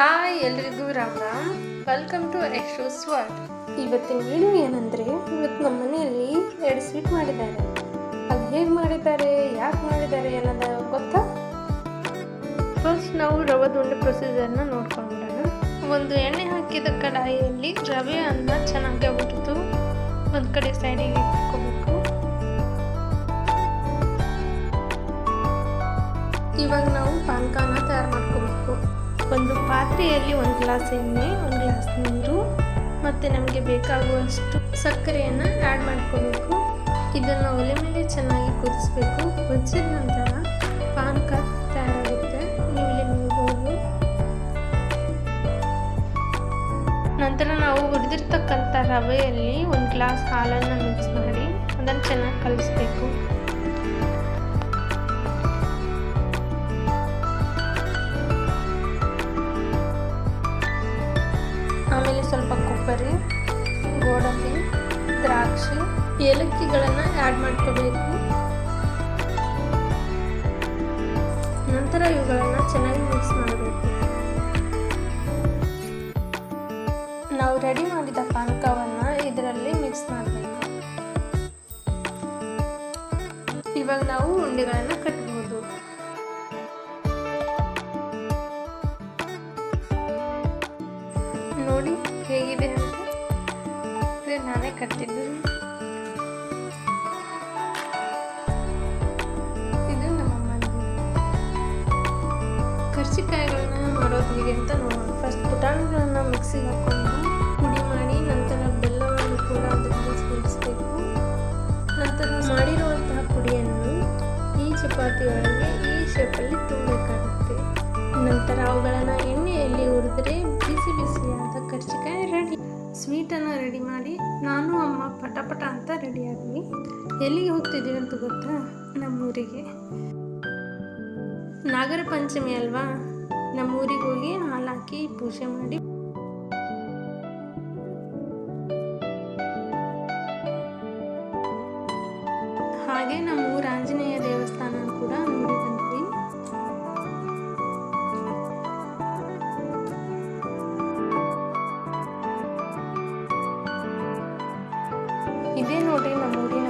Hi ಎಲ್ರಿಗೂ Ram. Ram welcome to ಎಕ್ಸ್ಟ್ರೋ ಸ್ವಾಟ್ ಇವತ್ತಿನ ವಿಡಿಯೋ ಏನಂದರೆ ಇವತ್ತು ನಮ್ಮ ಮನೆಯಲ್ಲಿ ಎರಡು ಸ್ವೀಟ್ ಮಾಡಿದ್ದಾರೆ. ಅದು ಹೇಗೆ ಮಾಡಿದ್ದಾರೆ ಯಾಕೆ ಮಾಡಿದ್ದಾರೆ ಅನ್ನೋದು ಗೊತ್ತಾ? ಫಸ್ಟ್ ನಾವು ರವದ ಉಂಡೆ ಪ್ರೊಸೀಜರ್ನ ನೋಡ್ಕೊಂಡ್ಬಿಡೋಣ. ಒಂದು ಎಣ್ಣೆ ಹಾಕಿದ ಕಡಾಯಿಯಲ್ಲಿ ರವೆ ಅನ್ನ ಚೆನ್ನಾಗಿ ಹುರಿದು ಒಂದು ಕಡೆ ಸೈಡಿಗೆ ಇಟ್ಕೋಬೇಕು. ಇವಾಗ ನಾವು ಒಂದು ಪಾತ್ರೆಯಲ್ಲಿ ಒಂದು ಗ್ಲಾಸ್ ಎಣ್ಣೆ, ಒಂದು ಗ್ಲಾಸ್ ನೀರು ಮತ್ತು ನಮಗೆ ಬೇಕಾಗುವಷ್ಟು ಸಕ್ಕರೆಯನ್ನು ಆ್ಯಡ್ ಮಾಡ್ಕೋಬೇಕು. ಇದನ್ನು ಒಲೆ ಮೇಲೆ ಚೆನ್ನಾಗಿ ಕುದಿಸ್ಬೇಕು. ಕುದಿಸಿದ ನಂತರ ಪಾನಕ ತಯಾರಾಗುತ್ತೆ. ನೀವು ಇಲ್ಲಿ ನೋಡ್ಬೋದು. ನಂತರ ನಾವು ಹುರಿದಿರ್ತಕ್ಕಂಥ ರವೆಯಲ್ಲಿ ಒಂದು ಗ್ಲಾಸ್ ಹಾಲನ್ನು ಮಿಕ್ಸ್ ಮಾಡಿ, ಅದನ್ನು ಚೆನ್ನಾಗಿ ಕಲಿಸ್ಬೇಕು. ಸ್ವಲ್ಪ ಕೊಬ್ಬರಿ, ಗೋಡಂಬಿ, ದ್ರಾಕ್ಷಿ, ಏಲಕ್ಕಿಗಳನ್ನು ಆ್ಯಡ್ ಮಾಡ್ಕೋಬೇಕು. ನಂತರ ಇವುಗಳನ್ನು ಚೆನ್ನಾಗಿ ಮಿಕ್ಸ್ ಮಾಡಬೇಕು. ನಾವು ರೆಡಿ ಮಾಡಿದ ಪಾನಕವನ್ನು ಇದರಲ್ಲಿ ಮಿಕ್ಸ್ ಮಾಡಬೇಕು. ಇವಾಗ ನಾವು ಉಂಡೆಗಳನ್ನು ಕಟ್ಬೋದು ನೋಡಿ ಹೇಗಿದೆ ಅಂತ. ನಾನೇ ಕಟ್ಟಿದ್ದು. ಇದು ನಮ್ಮ ಕರ್ಸಿಕಾಯಿಗಳನ್ನ ಮಾಡೋದು ಹೇಗೆ ಅಂತ ನೋಡೋಣ. ಫಸ್ಟ್ ಪುಟಾಣಿಗಳನ್ನ ಮಿಕ್ಸಿಗೆ ಹಾಕೊಂಡು ಪುಡಿ ಮಾಡಿ ನಂತರ ಬೆಲ್ಲವನ್ನು ಕೂಡ ಅದರಲ್ಲಿ ಸೇರಿಸಬೇಕು. ನಂತರ ಮಾಡಿರುವಂತಹ ಪುಡಿಯನ್ನು ಈ ಚಪಾತಿಯೊಳಗೆ ಈ ಶೇಪಲ್ಲಿ ತುಂಬಬೇಕಾಗುತ್ತೆ. ನಂತರ ಅವುಗಳನ್ನು ಎಣ್ಣೆಯಲ್ಲಿ ಹುರಿದ್ರೆ ಸ್ವೀಟನ್ನು ರೆಡಿ ಮಾಡಿ ನಾನು, ಅಮ್ಮ ಪಟಪಟ ಪಟ ಅಂತ ರೆಡಿ ಆದ್ವಿ ಎಲ್ಲಿಗೆ ಹೋಗ್ತಿದ್ದೀವಿ ಅಂತ ಗೊತ್ತಾ? ನಮ್ಮೂರಿಗೆ. ನಾಗರ ಪಂಚಮಿ ಅಲ್ವಾ? ನಮ್ಮೂರಿಗೆ ಹೋಗಿ ಹಾಲು ಹಾಕಿ ಪೂಜೆ ಮಾಡಿ. ಹಾಗೆ ನಮ್ಮ ಇದೇ ನೋಡ್ರಿ ನಮ್ಮ ಊರಿನ